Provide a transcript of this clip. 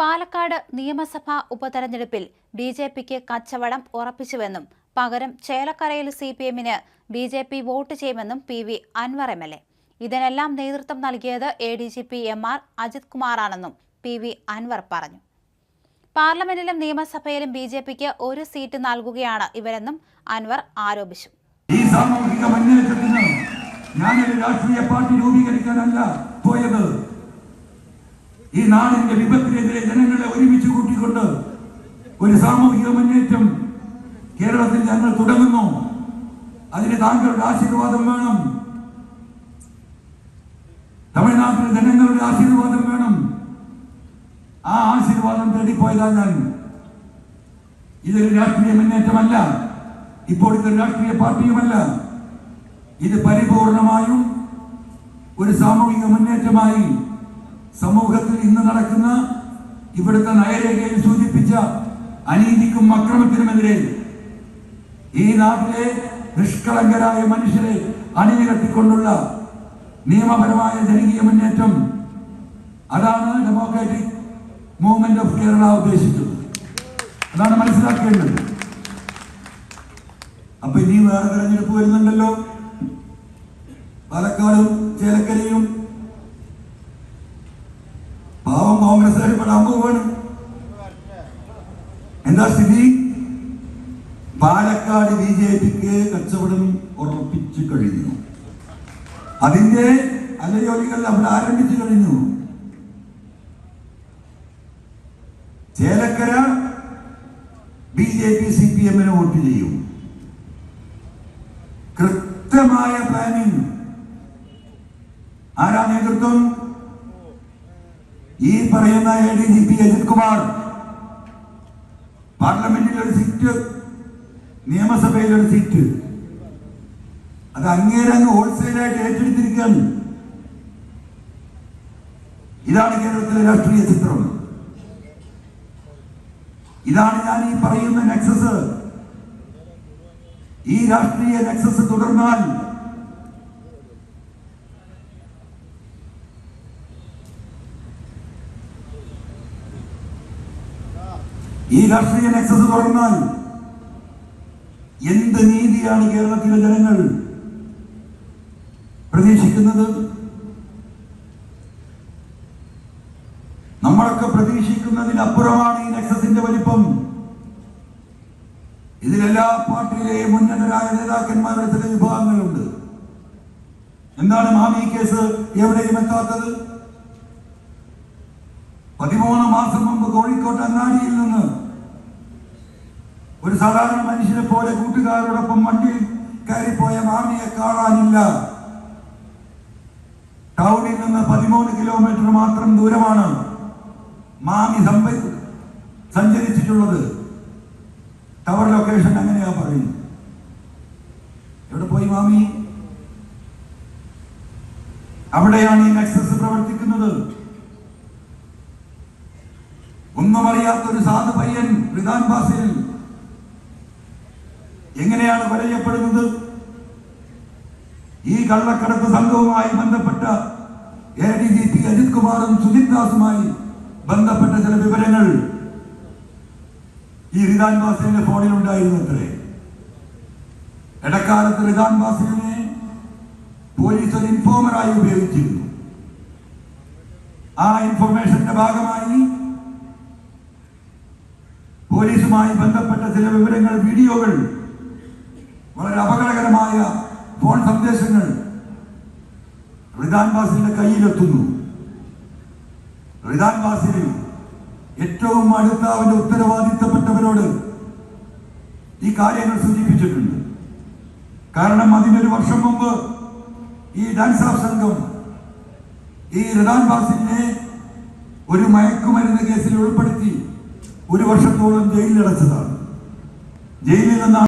പാലക്കാട് നിയമസഭാ ഉപതെരഞ്ഞെടുപ്പിൽ B J പിക്ക് കച്ചവടം ഉറപ്പിച്ചുവെന്നും പകരം ചേലക്കരയിൽ സി പി എമ്മിന് ബി ജെ പി വോട്ട് ചെയ്യുമെന്നും P V Anvar M L A. ഇതിനെല്ലാം നേതൃത്വം നൽകിയത് A D G P M R Ajith കുമാറാണെന്നും P V Anvar പറഞ്ഞു. പാർലമെന്റിലും നിയമസഭയിലും ബി ജെ പിക്ക് ഒരു സീറ്റ് നൽകുകയാണ് ഇവരെന്നും അൻവർ ആരോപിച്ചു. ഈ സാമൂഹിക ഞാനൊരു രാഷ്ട്രീയ പാർട്ടി രൂപീകരിക്കാനല്ല പോയത്. ഈ നാടിന്റെ വിപത്തിനെതിരെ ജനങ്ങളെ ഒരുമിച്ച് കൂട്ടിക്കൊണ്ട് ഒരു സാമൂഹിക മുന്നേറ്റം കേരളത്തിൽ ഞങ്ങൾ തുടങ്ങുന്നു. അതിന് താങ്കളുടെ ആശീർവാദം വേണം. തമിഴ്നാട്ടിലെ ജനങ്ങളുടെ ആശീർവാദം വേണം. ആ ആശീർവാദം തേടിപ്പോയതാ ഞാൻ. ഇതൊരു രാഷ്ട്രീയ മുന്നേറ്റമല്ല. ഇപ്പോൾ ഇതൊരു രാഷ്ട്രീയ പാർട്ടിയുമല്ല. ഇത് പരിപൂർണമായും ഒരു സാമൂഹിക മുന്നേറ്റമായി സമൂഹത്തിൽ ഇന്ന് നടക്കുന്ന ഇവിടുത്തെ നയരേഖയിൽ സൂചിപ്പിച്ച അനീതിക്കും അക്രമത്തിനുമെതിരെ ഈ നാട്ടിലെ നിഷ്കളങ്കരായ മനുഷ്യരെ അണിനിരത്തിക്കൊണ്ടുള്ള നിയമപരമായ ജനകീയ മുന്നേറ്റം അതാണ് ഡെമോക്രാറ്റിക് മൂവ്മെന്റ് ഓഫ് കേരള ഉദ്ദേശിച്ചത് അതാണ് മനസ്സിലാക്കേണ്ടത്. അപ്പൊ ഇനി വേറെ തെരഞ്ഞെടുപ്പ് വരുന്നുണ്ടല്ലോ. പാലക്കാടും ചേലക്കരയും പെടാൻ പോവാണ് എന്താ സ്ഥിതി? പാലക്കാട് ബി ജെ പിക്ക് കച്ചവടം ഉറപ്പിച്ചു കഴിഞ്ഞു. അതിന്റെ അലയോലികൾ അവിടെ ആരംഭിച്ചു കഴിഞ്ഞു. Chelakkara B J P C P എമ്മിന് വോട്ട് ചെയ്യും. കൃത്യമായ പ്ലാനിങ് ആരാ നേതൃത്വം? ഈ പറയുന്ന A D G P Ajith Kumar പാർലമെന്റിൽ ഒരു സീറ്റ് നിയമസഭയിൽ ഒരു സീറ്റ്. അത് അങ്ങേരങ്ങ് ഹോൾസെയിലായിട്ട് ഏറ്റെടുത്തിരിക്കുകയാണ്. ഇതാണ് കേരളത്തിലെ രാഷ്ട്രീയ ചിത്രം. ഇതാണ് ഞാൻ ഈ പറയുന്ന നെക്സസ്. ഈ രാഷ്ട്രീയ നെക്സസ് തുടർന്നാൽ ഈ രാഷ്ട്രീയ നെക്സസ് തുടർന്നാൽ എന്ത് നീതിയാണ് കേരളത്തിലെ ജനങ്ങൾ പ്രതീക്ഷിക്കുന്നത്? നമ്മളൊക്കെ പ്രതീക്ഷിക്കുന്നതിനപ്പുറമാണ് ഈ നെക്സസിന്റെ വലിപ്പം. ഇതിലെല്ലാ പാർട്ടിയിലെയും മുന്നണരായ നേതാക്കന്മാരുടെ ചില വിഭാഗങ്ങളുണ്ട്. എന്താണ് മാമി കേസ് എവിടെയും എത്താത്തത്? പതിമൂന്ന് മാസം മുമ്പ് കോഴിക്കോട്ട് അങ്ങാടിയിൽ നിന്ന് ഒരു സാധാരണ മനുഷ്യനെ പോലെ കൂട്ടുകാരോടൊപ്പം വണ്ടിയിൽ കയറിപ്പോയ മാമിയെ കാണാനില്ല. ടൗണിൽ നിന്ന് പതിമൂന്ന് കിലോമീറ്റർ മാത്രം ദൂരമാണ് മാമി സമ്പ സഞ്ചരിച്ചിട്ടുള്ളത്. ടവർ ലൊക്കേഷൻ അങ്ങനെയാ പറയുന്നു എവിടെ പോയി മാമി? അവിടെയാണ് ഈ നെക്സസ് പ്രവർത്തിക്കുന്നത്. ഒന്നും അറിയാത്ത ഒരു സാധു പയ്യൻ റിദാൻ ബാസിൽ എങ്ങനെയാണ് വരയപ്പെടുന്നത് ഈ കള്ളക്കടത്ത് സംഘവുമായി ബന്ധപ്പെട്ട A D G P Ajith കുമാറും സുജിത് ദാസുമായി ബന്ധപ്പെട്ട ചില വിവരങ്ങൾ ഈ റിദാൻ ബാസിലിന്റെ ഫോണിൽ ഉണ്ടായിരുന്നു അത്രേ ഇടക്കാലത്ത് റിദാൻ ബാസിലിനെ പോലീസ് ഒരു ഇൻഫോമറായി ഉപയോഗിച്ചിരുന്നു. ആ ഇൻഫർമേഷന്റെ ഭാഗമായി പോലീസുമായി ബന്ധപ്പെട്ട ചില വിവരങ്ങൾ വീഡിയോകൾ വളരെ അപകടകരമായ ഫോൺ സന്ദേശങ്ങൾ റിദാൻ ബാസിന്റെ കയ്യിലെത്തുന്നു. റിദാൻ ഏറ്റവും അടുത്ത അവന്റെ ഉത്തരവാദിത്തപ്പെട്ടവരോട് ഈ കാര്യങ്ങൾ സൂചിപ്പിച്ചിട്ടുണ്ട്. കാരണം അതിനൊരു വർഷം മുമ്പ് ഈ ഡാൻസ് ഓഫ് സംഘം ഈ റിദാൻ ബാസിനെ ഒരു മയക്കുമരുന്ന് കേസിൽ ഉൾപ്പെടുത്തി ഒരു വർഷത്തോളം ജയിലിലടച്ചതാണ് ജയിലിൽ നിന്നാണ്